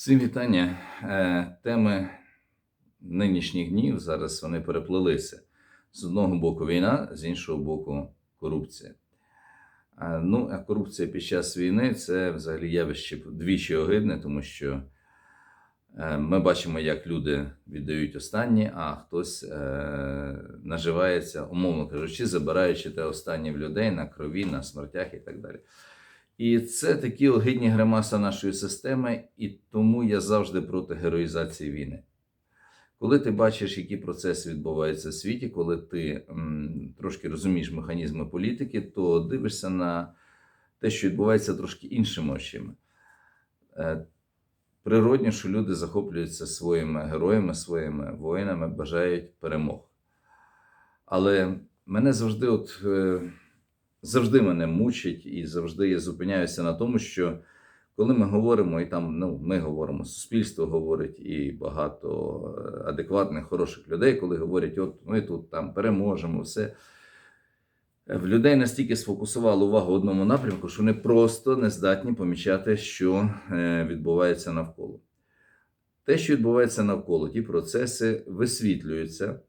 Всім вітання. Е, Теми нинішніх днів зараз вони переплилися. З одного боку війна, з іншого боку корупція. Е, Ну, а корупція під час війни це взагалі явище двічі огидне, тому що е, ми бачимо, як люди віддають останні, а хтось наживається, умовно кажучи, забираючи те останнє в людей на крові, на смертях і так далі. І це такі огидні гримаса нашої системи, і тому я завжди проти героїзації війни. Коли ти бачиш, які процеси відбуваються в світі, коли ти м, трошки розумієш механізми політики, то дивишся на те, що відбувається трошки іншими очима. Е, Природно, що люди захоплюються своїми героями, своїми воїнами, бажають перемог. Але мене завжди, от, е, завжди мене мучить, і завжди я зупиняюся на тому, що коли ми говоримо, і там ну, ми говоримо, суспільство говорить, і багато е, адекватних, хороших людей, коли говорять, от ми тут там переможемо, все. В людей настільки сфокусували увагу одному напрямку, що вони просто не здатні помічати, що е, відбувається навколо. Те, що відбувається навколо, ті процеси висвітлюються,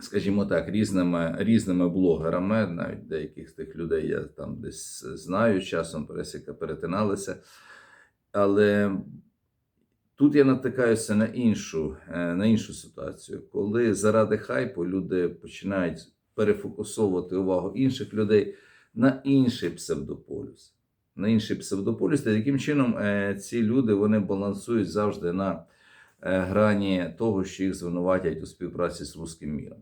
скажімо так, різними, різними блогерами, навіть деяких з тих людей я там десь знаю, часом пересіка перетиналися. Але тут я натикаюся на іншу, е, на іншу ситуацію, коли заради хайпу люди починають перефокусовувати увагу інших людей на інший псевдополюс. На інший псевдополюс, та таким чином е, ці люди вони балансують завжди на е, грані того, що їх звинуватять у співпраці з руським міром.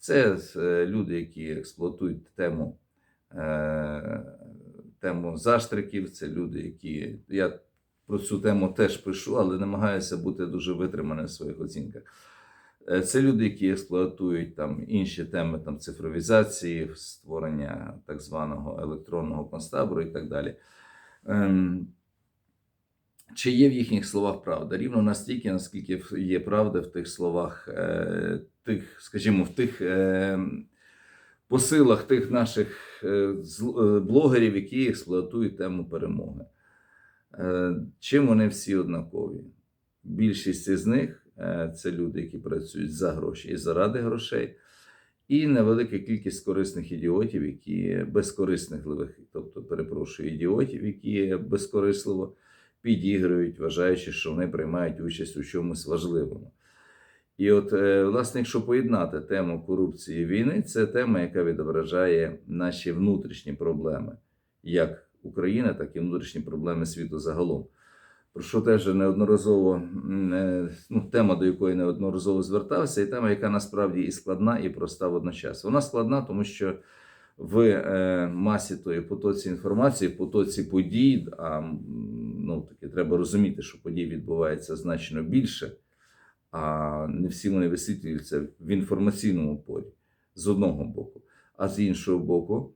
Це е, люди, які експлуатують тему, е, тему заштриків, це люди, які. Я про цю тему теж пишу, але намагаюся бути дуже витриманим в своїх оцінках. Е, Це люди, які експлуатують там інші теми там, цифровізації, створення так званого електронного концтабору і так далі. Ем, Чи є в їхніх словах правда? Рівно настільки, наскільки є правда в тих словах, тих, скажімо, в тих е, посилах тих наших е, е, блогерів, які експлуатують тему перемоги. Чим вони всі однакові? Більшість із них це люди, які працюють за гроші і заради грошей, і невелика кількість корисних ідіотів, які безкорисних, тобто, перепрошую, ідіотів, які безкорисливо підігрують, вважаючи, що вони приймають участь у чомусь важливому. І от, е, власне, якщо поєднати тему корупції і війни, це тема, яка відображає наші внутрішні проблеми, як України, так і внутрішні проблеми світу загалом. Про що теж неодноразово е, ну, тема, до якої неодноразово звертався, і тема, яка насправді і складна, і проста водночас. Вона складна, тому що в е, масі тої потоці інформації, потоці подій, а ну, таки, треба розуміти, що подій відбувається значно більше, а не всі вони висвітлюються в інформаційному полі з одного боку, а з іншого боку.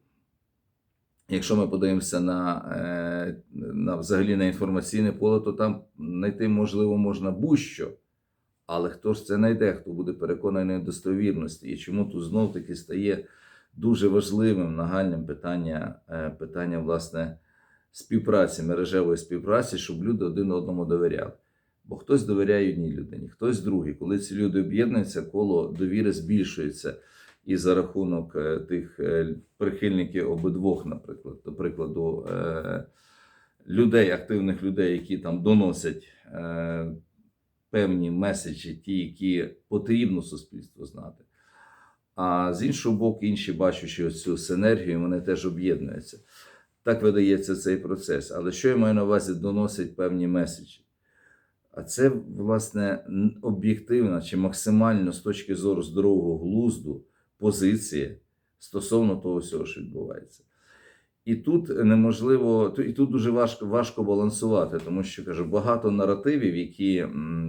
Якщо ми подивимося на, е, на взагалі на інформаційне поле, то там знайти можливо можна будь-що. Але хто ж це знайде, хто буде переконаний достовірності? І чому тут знов таки стає дуже важливим нагальним питання, е, питання власне співпраці, мережевої співпраці, щоб люди один одному довіряли. Бо хтось довіряє одній людині, хтось другій. Коли ці люди об'єднуються, коло довіри збільшується і за рахунок е, тих е, прихильників обидвох, наприклад, до прикладу, е, людей, активних людей, які там доносять певні меседжі, ті, які потрібно суспільству знати. А з іншого боку, інші, бачачи цю синергію, вони теж об'єднуються. Так видається цей процес. Але що я маю на увазі, доносять певні меседжі. А це, власне, об'єктивна чи максимально з точки зору здорового глузду позиція стосовно того всього, що відбувається. І тут неможливо, і тут дуже важко, важко балансувати, тому що кажу, багато наративів, які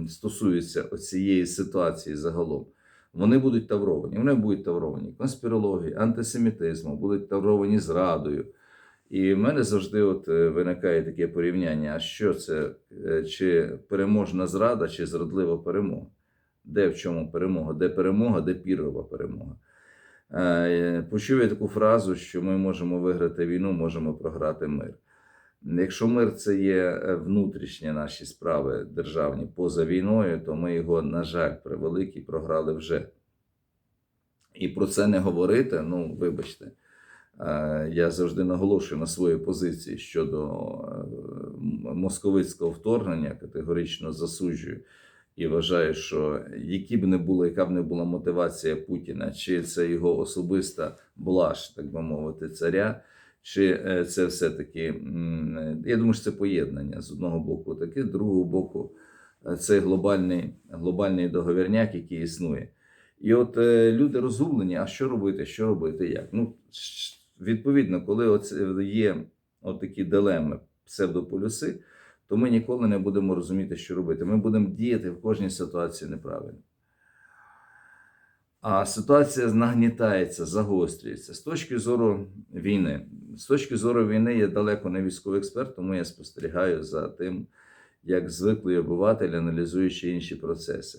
стосуються цієї ситуації загалом, вони будуть тавровані. Вони будуть тавровані конспірологією, антисемітизмом, будуть тавровані зрадою. І в мене завжди от е, виникає таке порівняння: а що це? Е, Чи переможна зрада, чи зрадлива перемога? Де в чому перемога? Де перемога, де пірова перемога? Е, Почув я таку фразу, що ми можемо виграти війну, можемо програти мир. Якщо мир це є внутрішні наші справи державні поза війною, то ми його, на жаль, превеликий програли вже. І про це не говорити, ну, вибачте, я завжди наголошую на своїй позиції щодо е, московицького вторгнення, категорично засуджую і вважаю, що які б не було, яка б не була мотивація Путіна, чи це його особиста блаш, так би мовити, царя, чи е, це все-таки, я думаю, що це поєднання з одного боку таке, з другого боку, е, це глобальний, глобальний договірняк, який існує. І от е, люди розгублені, а що робити, що робити, як? Ну, відповідно, коли є от такі дилеми, псевдополюси, то ми ніколи не будемо розуміти, що робити. Ми будемо діяти в кожній ситуації неправильно. А ситуація нагнітається, загострюється з точки зору війни. З точки зору війни я далеко не військовий експерт, тому я спостерігаю за тим, як звиклий обиватель, аналізуючи інші процеси.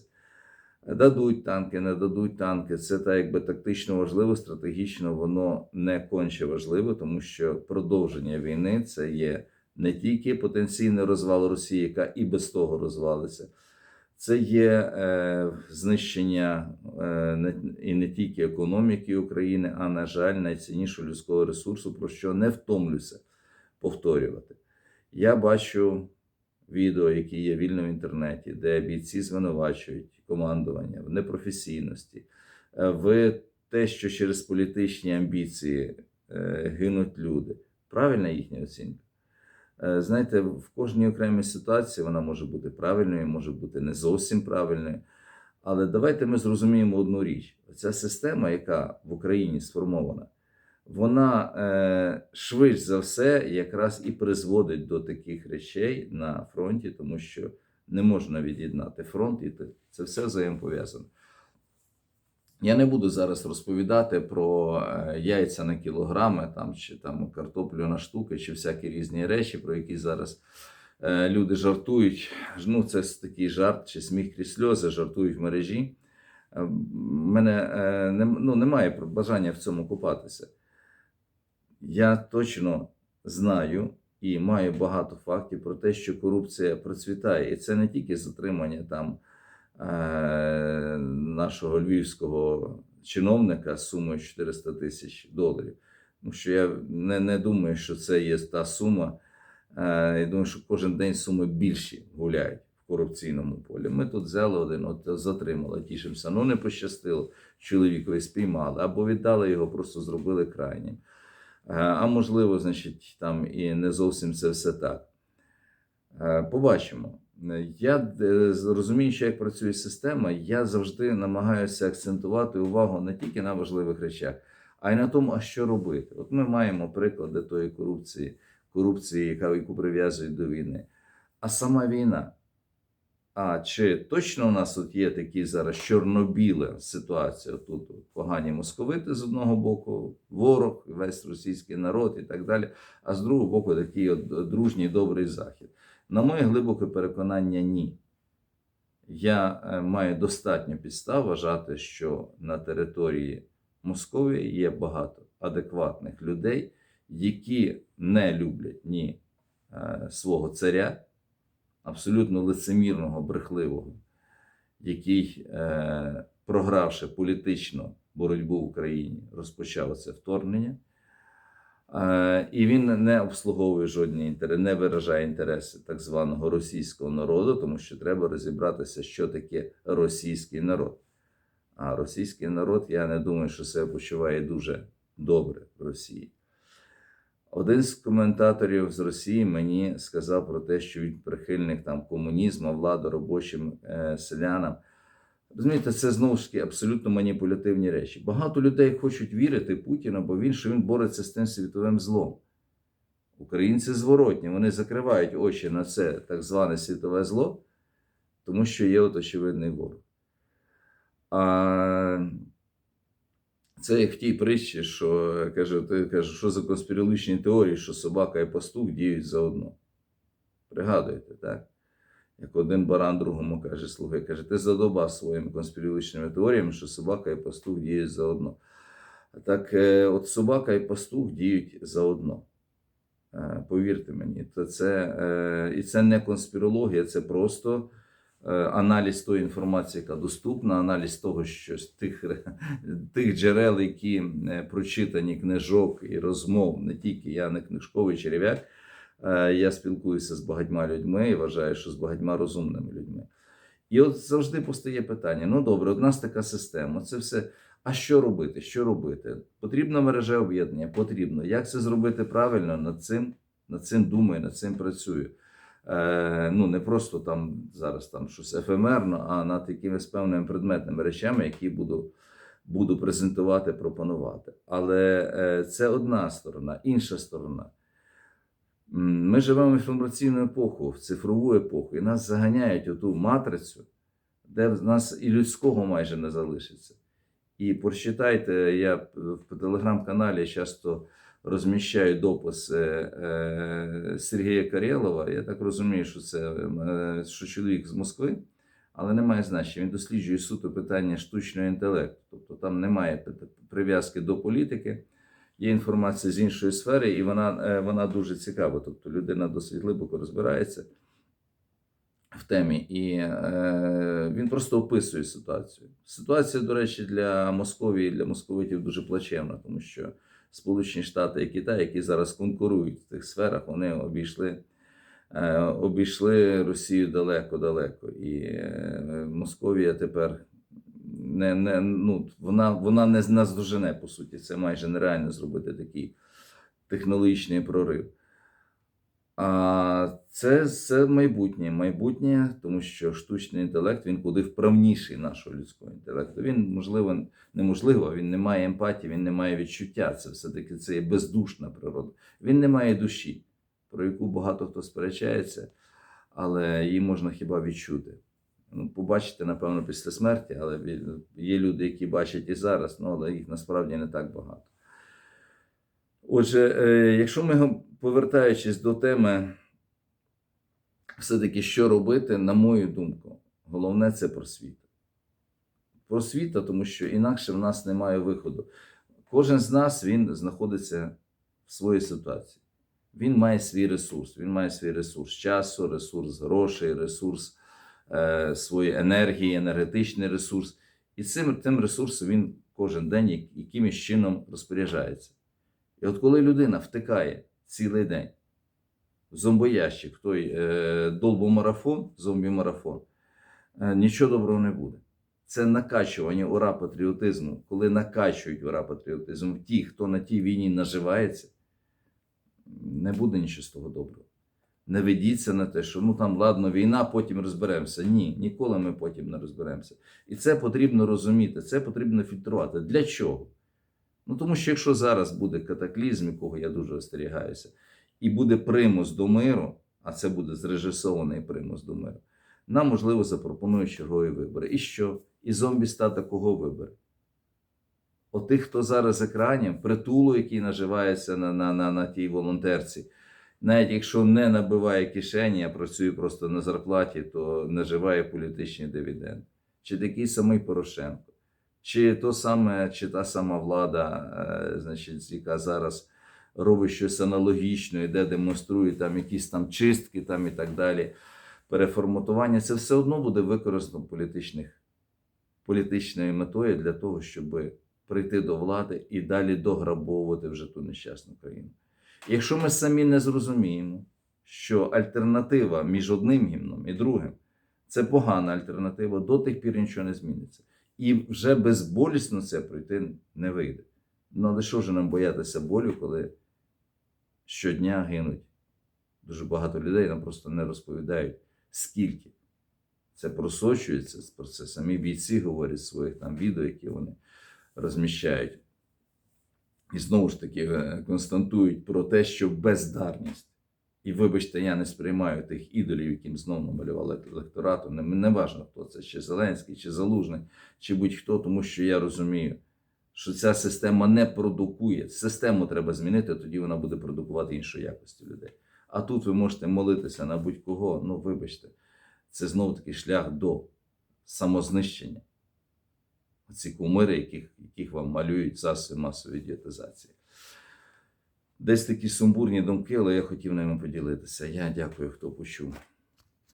Дадуть танки, не дадуть танки. Це так якби тактично важливо, стратегічно воно не конче важливо, тому що продовження війни це є не тільки потенційний розвал Росії, яка і без того розвалиться. Це є е, знищення е, не, і не тільки економіки України, а на жаль, найціннішого людського ресурсу, про що не втомлюся повторювати. Я бачу відео, які є вільно в інтернеті, де бійці звинувачують командування в непрофесійності, е, в те, що через політичні амбіції е, гинуть люди. Правильна їхня оцінка? Е, Знаєте, в кожній окремій ситуації вона може бути правильною, може бути не зовсім правильною. Але давайте ми зрозуміємо одну річ: ця система, яка в Україні сформована, вона е, швидше за все якраз і призводить до таких речей на фронті, тому що не можна від'єднати фронт, і це все взаємопов'язано. Я не буду зараз розповідати про е, яйця на кілограми, там, чи там, картоплю на штуки, чи всякі різні речі, про які зараз е, люди жартують. Ну, це такий жарт чи сміх крізь сльози, жартують в мережі. Мене е, не, ну, немає бажання в цьому купатися. Я точно знаю і маю багато фактів про те, що корупція процвітає. І це не тільки затримання там е, нашого львівського чиновника з сумою 400 тисяч доларів. Тому що я не, не думаю, що це є та сума. Е, я думаю, що кожен день суми більші гуляють в корупційному полі. Ми тут взяли один, от затримали, тішимося. Ну не пощастило, чоловікові спіймали, або віддали його, просто зробили крайнім. Е, А можливо, значить, там і не зовсім це все так. Е, Побачимо. Е, Я е, розуміючи, як працює система, я завжди намагаюся акцентувати увагу не тільки на важливих речах, а й на тому, а що робити. От ми маємо приклади тої корупції, корупції, яка яку прив'язують до війни. А сама війна. А чи точно у нас тут є такі зараз чорнобіла ситуація? Тут погані московити з одного боку, ворог, весь російський народ і так далі. А з другого боку, такий от дружній добрий захід. На моє глибоке переконання, ні. Я е, маю достатньо підстав вважати, що на території Московії є багато адекватних людей, які не люблять ні е, свого царя, абсолютно лицемірного, брехливого, який, е, програвши політичну боротьбу в Україні, розпочав це вторгнення. Е, І він не обслуговує жодні інтереси, не виражає інтереси так званого російського народу, тому що треба розібратися, що таке російський народ. А російський народ, я не думаю, що себе почуває дуже добре в Росії. Один з коментаторів з Росії мені сказав про те, що він прихильник там комунізму, влади робочим е, селянам. Розумієте, це знову ж таки абсолютно маніпулятивні речі. Багато людей хочуть вірити Путіну, бо він що він бореться з тим світовим злом. Українці зворотні, вони закривають очі на це так зване світове зло, тому що є от очевидний ворог. А це як в тій притчі, що каже, ти каже, що за конспірологічні теорії, що собака і пастух діють заодно. Пригадуєте, так? Як один баран другому каже, слухай, каже, ти задобав своїми конспірологічними теоріями, що собака і пастух діють заодно. Так, е, от собака і пастух діють заодно. Е, Повірте мені, то це, е, і це не конспірологія, це просто е, аналіз тої інформації, яка доступна, аналіз того, що з тих, тих джерел, які е, прочитані книжок і розмов, не тільки я не книжковий черев'як, е, я спілкуюся з багатьма людьми і вважаю, що з багатьма розумними людьми. І от завжди постає питання: ну добре, у нас така система, це все. А що робити? Що робити? Потрібно мережа об'єднання, потрібно. Як це зробити правильно? Над цим, над цим думаю, над цим працюю. Е, ну, не просто там зараз там щось ефемерно, а над якимись певними предметними речами, які буду, буду презентувати, пропонувати. Але е, це одна сторона, інша сторона. Ми живемо в інформаційну епоху, в цифрову епоху, і нас заганяють у ту матрицю, де в нас і людського майже не залишиться. І прочитайте, я в телеграм-каналі часто розміщаю дописи е, Сергія Карєлова. Я так розумію, що це е, що чоловік з Москви, але немає значення. Він досліджує суто питання штучного інтелекту. Тобто там немає прив'язки до політики. Є інформація з іншої сфери, і вона, е, вона дуже цікава. Тобто людина досить глибоко розбирається в темі, і е, він просто описує ситуацію. Ситуація, до речі, для Московії, для московитів дуже плачевна, тому що Сполучені Штати і Китай, які зараз конкурують в тих сферах, вони обійшли, е, обійшли Росію далеко-далеко. І е, Московія тепер не, не, ну, вона, вона не наздожене, по суті. Це майже нереально зробити такий технологічний прорив. А це, це майбутнє. Майбутнє, тому що штучний інтелект він куди вправніший нашого людського інтелекту. Він, можливо, неможливо, він не має емпатії, він не має відчуття. Це все-таки це є бездушна природа. Він не має душі, про яку багато хто сперечається, але її можна хіба відчути. Ну, побачити, напевно, після смерті, але є люди, які бачать і зараз, ну, але їх насправді не так багато. Отже, е, якщо ми повертаючись до теми, все-таки що робити, на мою думку, головне це просвіта. Просвіта, тому що інакше в нас немає виходу. Кожен з нас він знаходиться в своїй ситуації. Він має свій ресурс. Він має свій ресурс часу, ресурс грошей, ресурс е, своєї енергії, енергетичний ресурс. І цим тим ресурсом він кожен день якимось чином розпоряджається. І от коли людина втикає цілий день зомбоящик, той е, долбомарафон, зомбі-марафон, е, нічого доброго не буде. Це накачування ура патріотизму, коли накачують ура патріотизм ті, хто на тій війні наживається, не буде нічого з того доброго. Не ведіться на те, що ну там ладно, війна, потім розберемося. Ні, ніколи ми потім не розберемося. І це потрібно розуміти, це потрібно фільтрувати. Для чого? Ну тому що якщо зараз буде катаклізм, якого я дуже остерігаюся, і буде примус до миру, а це буде зрежисований примус до миру, нам, можливо, запропонують чергові вибори. І що? І зомбі стата кого вибере? Отих, хто зараз екранів, притулу, який наживається на, на, на, на тій волонтерці, навіть якщо не набиває кишені, а працює просто на зарплаті, то наживає політичні дивіденди. Чи такий самий Порошенко, чи то саме, чи та сама влада, е, значить, яка зараз робить щось аналогічне, іде, демонструє там якісь там чистки там і так далі, переформатування, це все одно буде використано політичних, політичною метою для того, щоб прийти до влади і далі дограбовувати вже ту нещасну країну. Якщо ми самі не зрозуміємо, що альтернатива між одним гімном і другим це погана альтернатива, до тих пір нічого не зміниться. І вже безболісно це пройти не вийде. Ну, але що ж нам боятися болю, коли щодня гинуть дуже багато людей, нам просто не розповідають, скільки це просочується, про це самі бійці говорять в своїх там відео, які вони розміщають. І знову ж таки е, констатують про те, що бездарність. І вибачте, я не сприймаю тих ідолів, яким знову намалювали електорату. Не, не важно, хто це, чи Зеленський, чи Залужний, чи будь-хто, тому що я розумію, що ця система не продукує. Систему треба змінити, тоді вона буде продукувати іншої якості людей. А тут ви можете молитися на будь-кого. Ну, вибачте, це знову таки шлях до самознищення. Ці кумири, яких, яких вам малюють засоби масової дієтизації. Десь такі сумбурні думки, але я хотів ними поділитися. Я дякую, хто почув.